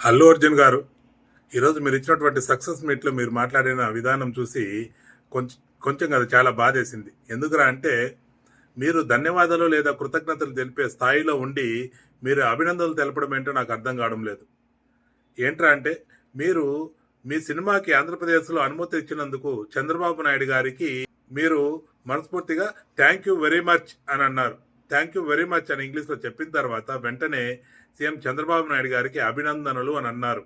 అల్లు అర్జున్ గారు ఈరోజు మీరు ఇచ్చినటువంటి సక్సెస్ మీట్లో మీరు మాట్లాడిన విధానం చూసి కొంచెం కొంచెం అది చాలా బాధేసింది. ఎందుకురా అంటే మీరు ధన్యవాదాలు లేదా కృతజ్ఞతలు తెలిపే స్థాయిలో ఉండి మీరు అభినందనలు తెలపడం ఏంటో నాకు అర్థం కావడం లేదు. ఏంట్రా అంటే మీరు మీ సినిమాకి ఆంధ్రప్రదేశ్లో అనుమతి ఇచ్చినందుకు చంద్రబాబు నాయుడు గారికి మీరు మనస్ఫూర్తిగా థ్యాంక్ యూ వెరీ మచ్ అని అన్నారు. థ్యాంక్ యూ వెరీ మచ్ అని ఇంగ్లీష్లో చెప్పిన తర్వాత వెంటనే సీఎం చంద్రబాబు నాయుడు గారికి అభినందనలు అని అన్నారు.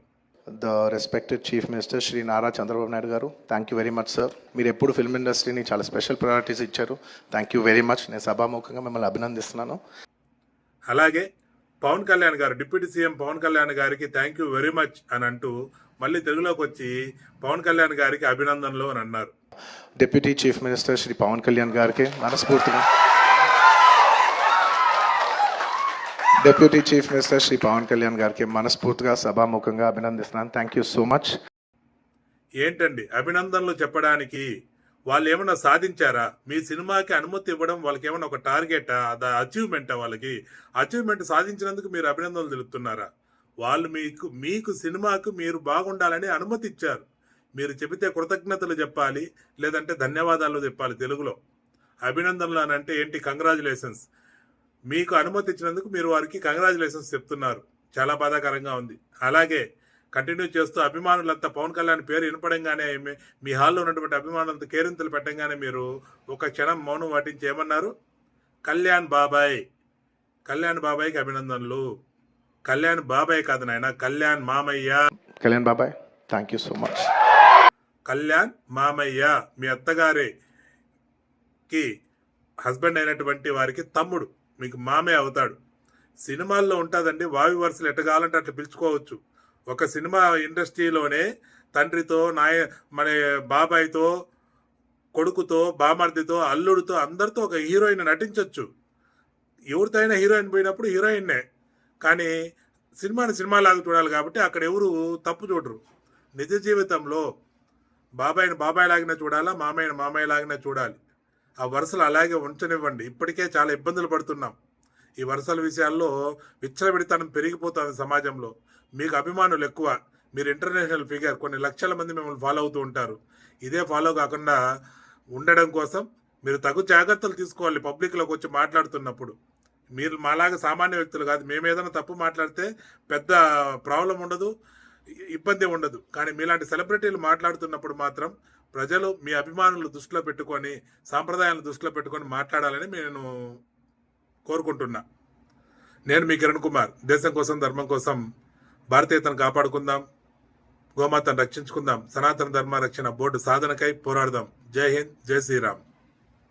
The respected chief minister Shri Nara Chandrababu Naidu garu thank you very much sir మీరు ఎప్పుడు ఫిల్మ్ ఇండస్ట్రీని చాలా స్పెషల్ ప్రయారిటీస్ ఇచ్చారు. థ్యాంక్ యూ వెరీ మచ్ నేను సభాముఖంగా మిమ్మల్ని అభినందిస్తున్నాను. అలాగే పవన్ కళ్యాణ్ గారు డిప్యూటీ సీఎం పవన్ కళ్యాణ్ గారికి థ్యాంక్ యూ వెరీ మచ్ అని అంటూ మళ్ళీ తెలుగులోకి వచ్చి పవన్ కళ్యాణ్ గారికి అభినందనలు అని అన్నారు. Deputy chief minister Shri Pawan Kalyan గారికి మనస్ఫూర్తిగా deputy chief minister Shri Pawan Kalyan గారికి మనస్ఫూర్తిగా సభాముఖంగా అభినందిస్తున్నాను. థ్యాంక్ యూ సో మచ్ ఏంటండి? అభినందనలు చెప్పడానికి వాళ్ళు ఏమైనా సాధించారా? మీ సినిమాకి అనుమతి ఇవ్వడం వాళ్ళకి ఏమైనా ఒక టార్గెటా? అదా అచీవ్మెంటా వాళ్ళకి? అచీవ్మెంట్ సాధించినందుకు మీరు అభినందనలు తెలుపుతున్నారా? వాళ్ళు మీకు మీకు సినిమాకు మీరు బాగుండాలని అనుమతి ఇచ్చారు. మీరు చెబితే కృతజ్ఞతలు చెప్పాలి లేదంటే ధన్యవాదాలు చెప్పాలి తెలుగులో. అభినందనలు అని అంటే ఏంటి? కంగ్రాచులేషన్స్ మీకు అనుమతి ఇచ్చినందుకు మీరు వారికి కంగ్రాచులేషన్స్ చెప్తున్నారు. చాలా బాధాకరంగా ఉంది. అలాగే కంటిన్యూ చేస్తూ అభిమానులంతా పవన్ కళ్యాణ్ పేరు వినపడంగానే మీ- హాల్లో ఉన్నటువంటి అభిమానులంతా కేరింతలు పెట్టంగానే మీరు ఒక క్షణం మౌనం పాటించి ఏమన్నారు? కళ్యాణ్ బాబాయ్ కళ్యాణ్ బాబాయ్కి అభినందనలు. కళ్యాణ్ బాబాయ్ కాదు నాయన కళ్యాణ్ మామయ్య. కళ్యాణ్ బాబాయ్ thank you so much Kalyan మామయ్య మీ అత్తగారి కి హస్బెండ్ అయినటువంటి వారికి తమ్ముడు. మీకు మామే అవుతాడు. సినిమాల్లో ఉంటుందండి వావి వరుసలు ఎట్ట కావాలంటే అట్లా పిలుచుకోవచ్చు. ఒక సినిమా ఇండస్ట్రీలోనే తండ్రితో నాయ మన బాబాయ్తో కొడుకుతో బామర్దితో అల్లుడితో అందరితో ఒక హీరోయిన్ నటించవచ్చు ఎవరితో అయినా హీరోయిన్ పోయినప్పుడు హీరోయిన్నే. కానీ సినిమాని సినిమాలాగా చూడాలి కాబట్టి అక్కడ ఎవరు తప్పు చూడరు. నిజ జీవితంలో బాబాయిని బాబాయ్ లాగానే చూడాలా మామయ్యని మామయ్య లాగినా చూడాలి. ఆ వరుసలు అలాగే ఉంచనివ్వండి. ఇప్పటికే చాలా ఇబ్బందులు పడుతున్నాం. ఈ వరుసల విషయాల్లో విచ్చలవిడితనం పెరిగిపోతుంది సమాజంలో. మీకు అభిమానులు ఎక్కువ. మీరు ఇంటర్నేషనల్ ఫిగర్ కొన్ని లక్షల మంది మిమ్మల్ని ఫాలో అవుతూ ఉంటారు. ఇదే ఫాలో కాకుండా ఉండడం కోసం మీరు తగు జాగ్రత్తలు తీసుకోవాలి పబ్లిక్లోకి వచ్చి మాట్లాడుతున్నప్పుడు. మీరు మాలాగా సామాన్య వ్యక్తులు కాదు. మేము ఏదైనా తప్పు మాట్లాడితే పెద్ద ప్రాబ్లం ఉండదు ఇబ్బంది ఉండదు. కానీ మీలాంటి సెలబ్రిటీలు మాట్లాడుతున్నప్పుడు మాత్రం ప్రజలు మీ అభిమానులు దృష్టిలో పెట్టుకొని సాంప్రదాయాలను దృష్టిలో పెట్టుకొని మాట్లాడాలని నేను కోరుకుంటున్నా. నేను మీ కిరణ్ కుమార్. దేశం కోసం ధర్మం కోసం భారతీయతను కాపాడుకుందాం. గోమాతను రక్షించుకుందాం. సనాతన ధర్మ రక్షణ బోర్డు సాధనకై పోరాడదాం. జై హింద్ జై శ్రీరామ్.